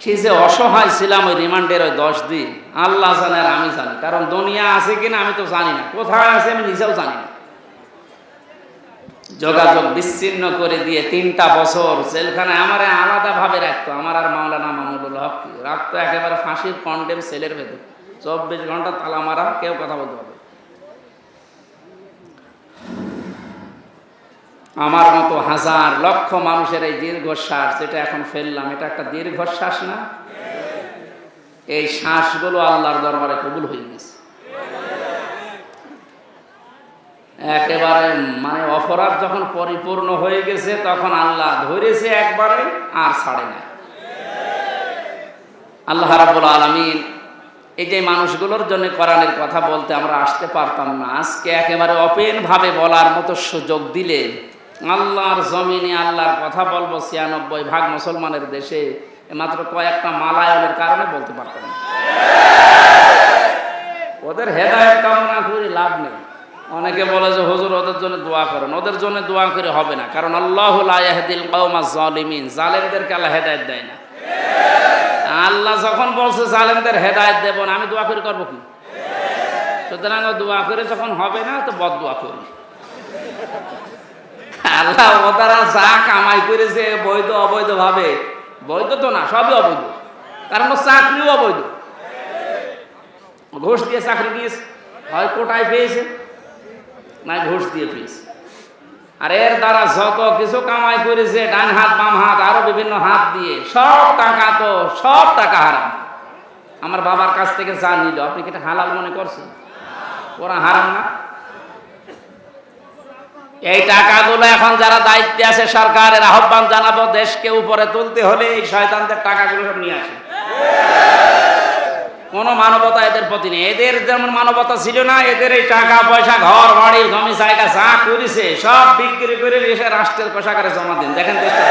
সে যে অসহায় ছিলাম ওই রিমান্ডের ওই দশ দিন। আল্লাহ জানে আর আমি জানি। কারণ দুনিয়া আছে কিনা আমি তো জানি না। কোথায় আছে আমি নিজেও জানি না। যোগাযোগ বিচ্ছিন্ন করে দিয়ে তিনটা বছর জেলখানায় আমার আলাদাভাবে রাখতো। আমার আর মাওলানা মামুনুল হক। রাখতো একেবারে ফাঁসির কন্ডেম সেলের ভেতর। চব্বিশ ঘণ্টা তালা মারা কেউ কথা বলতে পারবে আমার মতো হাজার লক্ষ মানুষের এই দীর্ঘশ্বাস যেটা এখন ফেললাম, এটা একটা দীর্ঘশ্বাস না? এই শ্বাসগুলো আল্লাহর দরবারে কবুল হয়ে গেছে। একেবারে মানে অপরাধ যখন পরিপূর্ণ হয়ে গেছে, তখন আল্লাহ ধরেছে একবারে আর ছাড়ে না আল্লাহ রাবুল আলমিন এই যে মানুষগুলোর জন্য কোরআনের কথা বলতে আমরা আসতে পারতাম না, আজকে একেবারে অপেন ভাবে বলার মতো সুযোগ দিলে আল্লাহর জমিনে আল্লাহর কথা বলব ছিয়ানব্বই ভাগ মুসলমানের দেশে মাত্র কয়েকটা মালায়নের কারণে বলতে পারতাম ওদের হেদায়ত কামনা করে লাভ নেই। অনেকে বলে যে, হুজুর, ওদের জন্য দোয়া করেন। ওদের জন্য দোয়া করে হবে না, কারণ আল্লাহ লায়াহদিল কওমা জালিমিন জালেমদেরকে আল্লাহ হেদায়েত দেয় না। আল্লাহ যখন বলছে, জালেমদের হেদায়েত দেব না, আমি দোয়া করে করব কি? সুতরাং দোয়া করে যখন হবে না, তো বদ দোয়া করি। আল্লাহ তারা যা কামাই করেছে বৈধ অবৈধ ভাবে। বৈধ তো না, সবই অবৈধ। কারণ চাকরিও অবৈধ। ঘুষ দিয়ে চাকরি নিয়েছে হয় কোটায় পেয়েছে না ঘুষ দিয়ে পেয়েছে। আর এর দ্বারা যত কিছু কামাই করেছে, ডান হাত, বাম হাত, আরও বিভিন্ন হাত দিয়ে, সব টাকা তো, সব টাকা হারাম। আমার বাবার কাছ থেকে যা নিল, আপনি কি হালাল মনে করছেন? ওরা হারাম না। এই টাকাগুলো এখন যারা দায়িত্বে আছে, সরকারের আহ্বান জানাব, দেশকে উপরে তুলতে হলে এই শয়তানদের টাকাগুলো সব নিয়ে আসে। কোনো মানবতা এদের প্রতি নেই। এদের যেমন মানবতা ছিল না, এদের এই টাকা, পয়সা, ঘর, বাড়ি, জমি, জায়গা, যা করেছে, সব বিক্রি করে এসে রাষ্ট্রের পোশাকারে জমা দিন। দেখেন দেশটা।